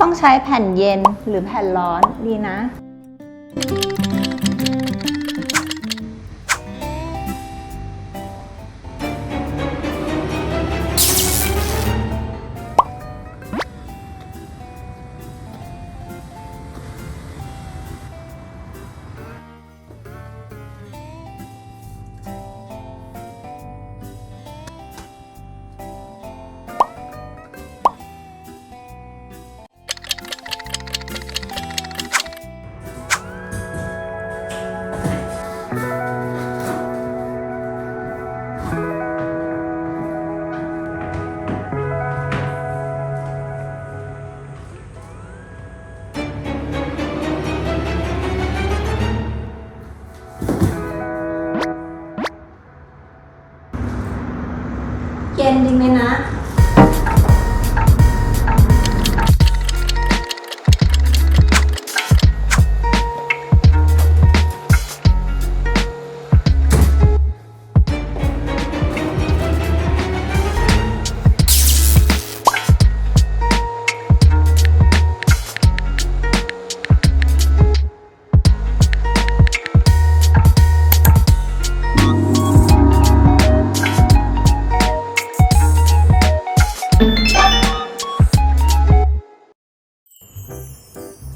ต้องใช้แผ่นเย็นหรือแผ่นร้อนดีนะ เ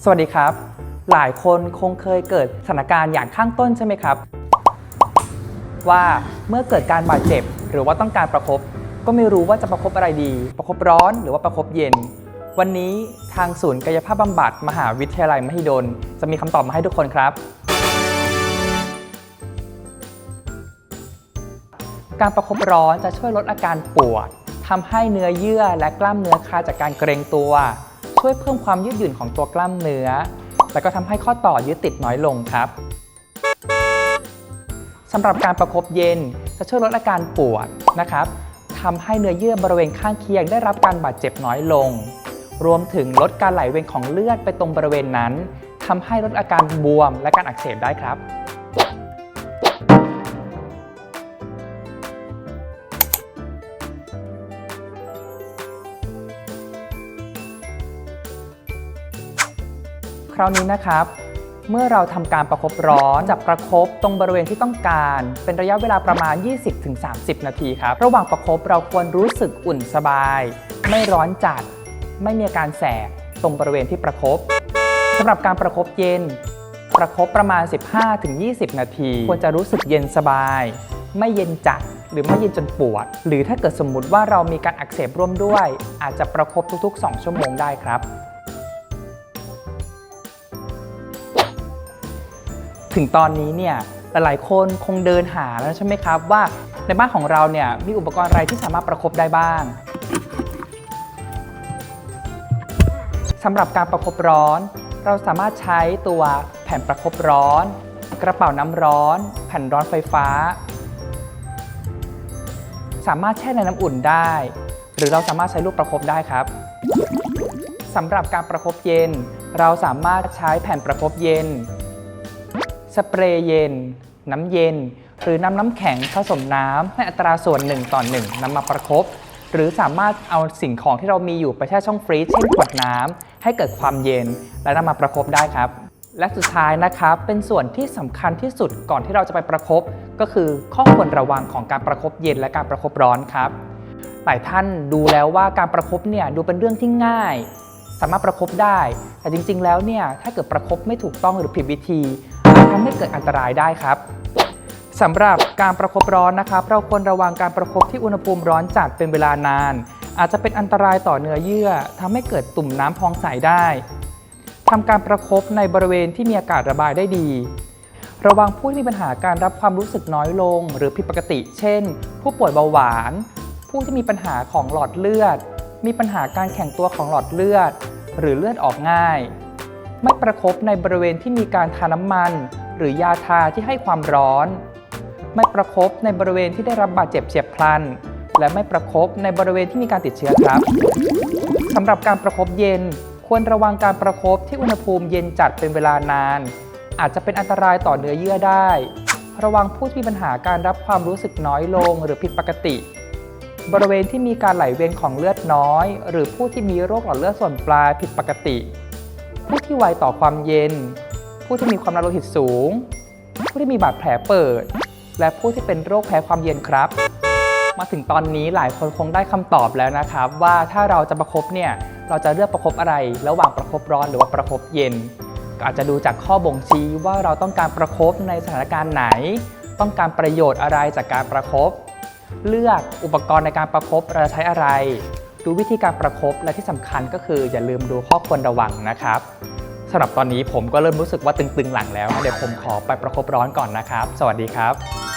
สวัสดีครับ หลายคนคงเคยเกิดสถานการณ์อย่างข้างต้นใช่ไหมครับ ว่าเมื่อเกิดการบาดเจ็บ หรือว่าต้องการประคบก็ไม่รู้ว่าจะประคบอะไรดี ประคบร้อนหรือว่าประคบเย็น วันนี้ทางศูนย์กายภาพบำบัดมหาวิทยาลัยมหิดล จะมีคำตอบมาให้ทุกคนครับ การประคบร้อนจะช่วยลดอาการปวดทำให้เนื้อเยื่อและกล้ามเนื้อคลายจากการเกร็งตัว ช่วยเพิ่มความยืดหยุ่นของตัวกล้ามเนื้อ และก็ทำให้ข้อต่อยึดติดน้อยลงครับสำหรับการประคบเย็นจะช่วยลดอาการปวดนะครับทำให้เนื้อเยื่อบริเวณข้างเคียงได้รับการบาดเจ็บน้อยลง รวมถึงลดการไหลเวียนของเลือดไปตรงบริเวณนั้นทำให้ลดอาการบวมและการอักเสบได้ครับ คราวนี้นะครับ เมื่อเราทำการประคบร้อนจะประคบตรงบริเวณที่ต้องการ เป็นระยะเวลาประมาณ 20-30 นาทีครับ ระหว่างประคบเราควรรู้สึกอุ่นสบาย ไม่ร้อนจัด ไม่มีอาการแสบตรงบริเวณที่ประคบสำหรับการประคบเย็น ประคบประมาณ 15-20 นาที ควรจะรู้สึกเย็นสบาย ไม่เย็นจัดหรือไม่เย็นจนปวด หรือถ้าเกิดสมมุติว่าเรามีการอักเสบร่วมด้วย อาจจะประคบทุก ๆ 2 ชั่วโมงได้ครับ ถึงตอนนี้เนี่ยหลายๆ คนคงเดินหาแล้วใช่ไหมครับ ว่าในบ้านของเราเนี่ยมีอุปกรณ์อะไรที่สามารถประคบได้บ้างสำหรับการประคบร้อน เราสามารถใช้ตัวแผ่นประคบร้อน กระเป๋าน้ำร้อน แผ่นร้อนไฟฟ้า สามารถแช่ในน้ำอุ่นได้ หรือเราสามารถใช้ลูกประคบได้ครับสำหรับการประคบเย็น เราสามารถใช้แผ่นประคบเย็น สเปรย์เย็น น้ำเย็น หรือนำน้ำแข็งผสมน้ำในอัตราส่วน1ต่อ1นำมาประคบหรือสามารถเอาสิ่งของที่เรามีอยู่ไปแช่ช่องฟรีซเช่นขวดน้ำให้เกิดความเย็น และนำมาประคบได้ครับ และสุดท้ายนะครับเป็นส่วนที่สำคัญที่สุดก่อนที่เราจะไปประคบก็คือข้อควรระวังของการประคบเย็นและการประคบร้อนครับหลายท่านดูแล้วว่าการประคบเนี่ยดูเป็นเรื่องที่ง่าย สามารถประคบได้ แต่จริงๆ แล้วเนี่ยถ้าเกิดประคบไม่ถูกต้องหรือผิดวิธี ให้เกิดอันตรายได้ครับสำหรับการประคบร้อนนะครับ เราควรระวังการประคบที่อุณหภูมิร้อนจัดเป็นเวลานาน อาจจะเป็นอันตรายต่อเนื้อเยื่อทำให้เกิดตุ่มน้ำพองใสได้ทำการประคบในบริเวณที่มีอากาศระบายได้ดี ระวังผู้ที่มีปัญหาการรับความรู้สึกน้อยลง หรือผิดปกติ เช่น ผู้ป่วยเบาหวาน ผู้ที่มีปัญหาของหลอดเลือด มีปัญหาการแข็งตัวของหลอดเลือด หรือเลือดออกง่าย ไม่ประคบในบริเวณที่มีการทาน้ำมัน หรือยาทาที่ให้ความร้อน ไม่ประคบในบริเวณที่ได้รับบาดเจ็บเฉียบพลัน และไม่ประคบในบริเวณที่มีการติดเชื้อครับสำหรับการประคบเย็น ควรระวังการประคบที่อุณหภูมิเย็นจัดเป็นเวลานาน อาจจะเป็นอันตรายต่อเนื้อเยื่อได้ ระวังผู้ที่มีปัญหาการรับความรู้สึกน้อยลงหรือผิดปกติ บริเวณที่มีการไหลเวียนของเลือดน้อย หรือผู้ที่มีโรคหลอดเลือดส่วนปลายผิดปกติ ผู้ที่ไวต่อความเย็น ผู้ที่มีความดันโลหิตสูง ผู้ที่มีบาดแผลเปิด และผู้ที่เป็นโรคแพ้ความเย็นครับ มาถึงตอนนี้หลายคนคงได้คำตอบแล้วนะครับ ว่าถ้าเราจะประคบเนี่ยเราจะเลือกประคบอะไร ระหว่างประคบร้อนหรือว่าประคบเย็น อาจจะดูจากข้อบ่งชี้ว่าเราต้องการประคบในสถานการณ์ไหน ต้องการประโยชน์อะไรจากการประคบเลือกอุปกรณ์ในการประคบเราจะใช้อะไร ดูวิธีการประคบและที่สำคัญก็คืออย่าลืมดูข้อควรระวังนะครับ สำหรับตอนนี้ผมก็เริ่มรู้สึกว่าตึงๆหลังแล้วนะเดี๋ยวผมขอไปประคบร้อนก่อนนะครับ สวัสดีครับ